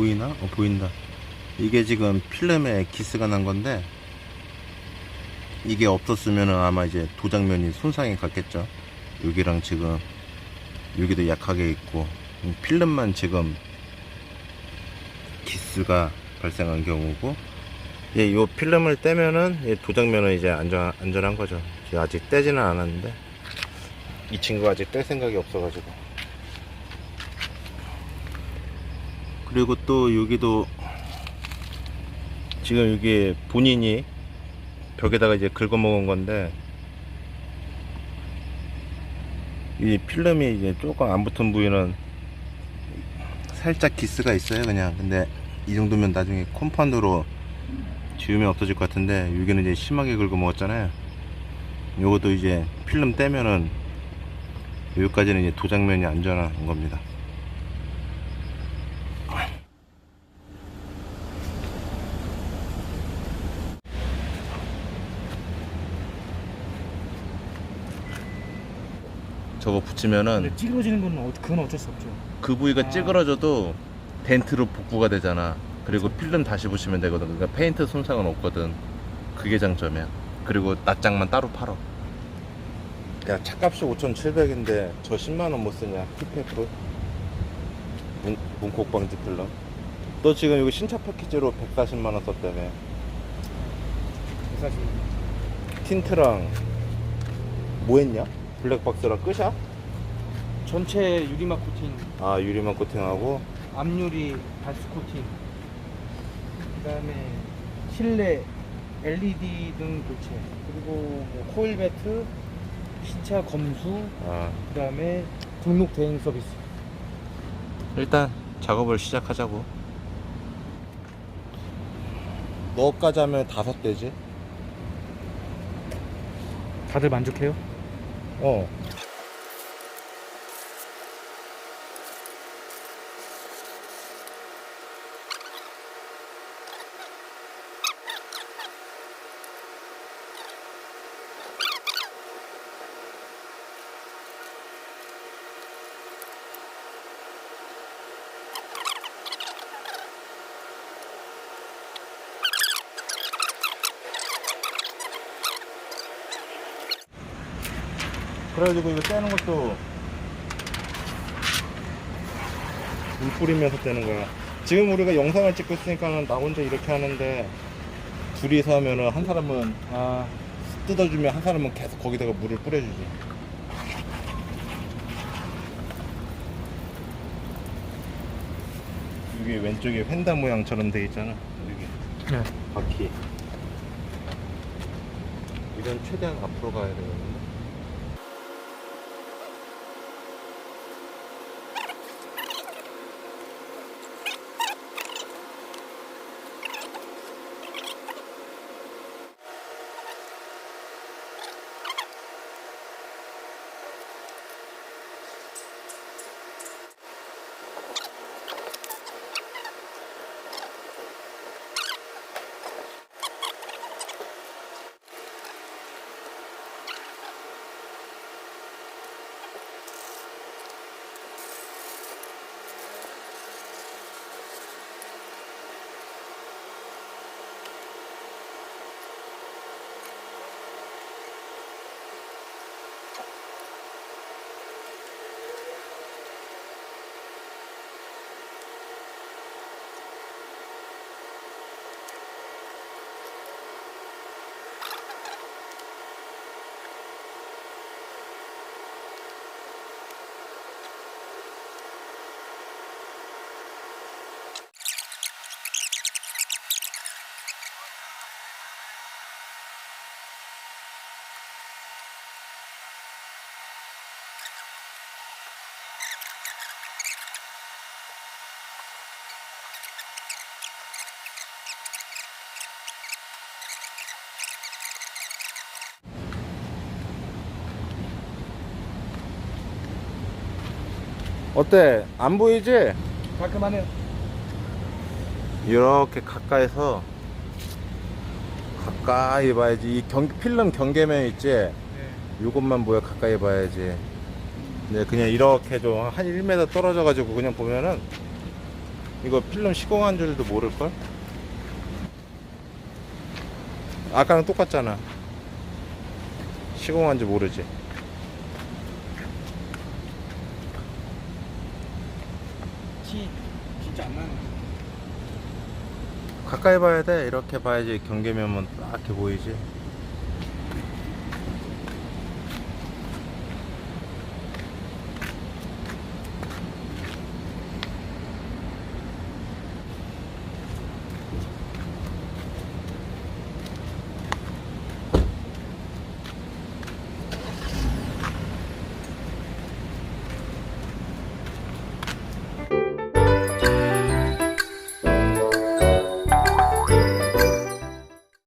보이나? 어, 보인다. 이게 지금 필름에 기스가 난 건데, 이게 없었으면 아마 이제 도장면이 손상이 갔겠죠. 여기랑 지금, 여기도 약하게 있고, 이 필름만 지금 기스가 발생한 경우고, 예, 요 필름을 떼면은 이 도장면은 이제 안전, 안전한 거죠. 아직 떼지는 않았는데, 이 친구가 아직 뗄 생각이 없어가지고. 그리고 또 여기도 지금 여기 본인이 벽에다가 이제 긁어먹은 건데 이 필름이 이제 조금 안 붙은 부위는 살짝 기스가 있어요 그냥. 근데 이 정도면 나중에 콤판으로 지우면 없어질 것 같은데 여기는 이제 심하게 긁어 먹었잖아요. 요것도 이제 필름 떼면은 여기까지는 이제 도장면이 안전한 겁니다 저거 붙이면은 근데 찌그러지는 건 어, 그건 어쩔 수 없죠. 그 부위가 아. 찌그러져도 덴트로 복구가 되잖아. 그리고 필름 다시 붙이면 되거든. 그러니까 페인트 손상은 없거든. 그게 장점이야. 그리고 낱장만 따로 팔어. 야, 차값이 5,700인데 저 10만 원 못 쓰냐? 티페프 문, 문콕 방지 필름. 너 지금 여기 신차 패키지로 140만 원 썼다며. 사실 틴트랑 뭐 했냐? 블랙박스랑 끝이야? 전체 유리막 코팅, 아, 유리만 코팅하고 앞유리 발수 코팅, 그다음에 실내 LED 등 교체, 그리고 뭐 코일 배트, 신차 검수, 아, 그다음에 등록 대행 서비스. 일단 작업을 시작하자고. 너까지 하면 다섯 대지? 다들 만족해요? 어. 그래가지고 이거 떼는 것도 물 뿌리면서 떼는 거야. 지금 우리가 영상을 찍고 있으니까는 나 혼자 이렇게 하는데 둘이서 하면은 한 사람은 아, 뜯어주면 한 사람은 계속 거기다가 물을 뿌려주지. 여기 왼쪽에 펜다 모양처럼 돼 있잖아. 여기 네. 바퀴. 이건 최대한 앞으로 가야 되거든요. 어때? 안 보이지? 깔끔하네요. 이렇게 가까이서 가까이 봐야지 이 경, 필름 경계면 있지 네. 요것만 보여 가까이 봐야지 근데 그냥 이렇게 좀 한 1m 떨어져 가지고 그냥 보면은 이거 필름 시공한 줄도 모를걸? 아까랑 똑같잖아 시공한지 모르지 티 진짜 안 나는 가까이 봐야 돼? 이렇게 봐야지 경계면만 딱 이렇게 보이지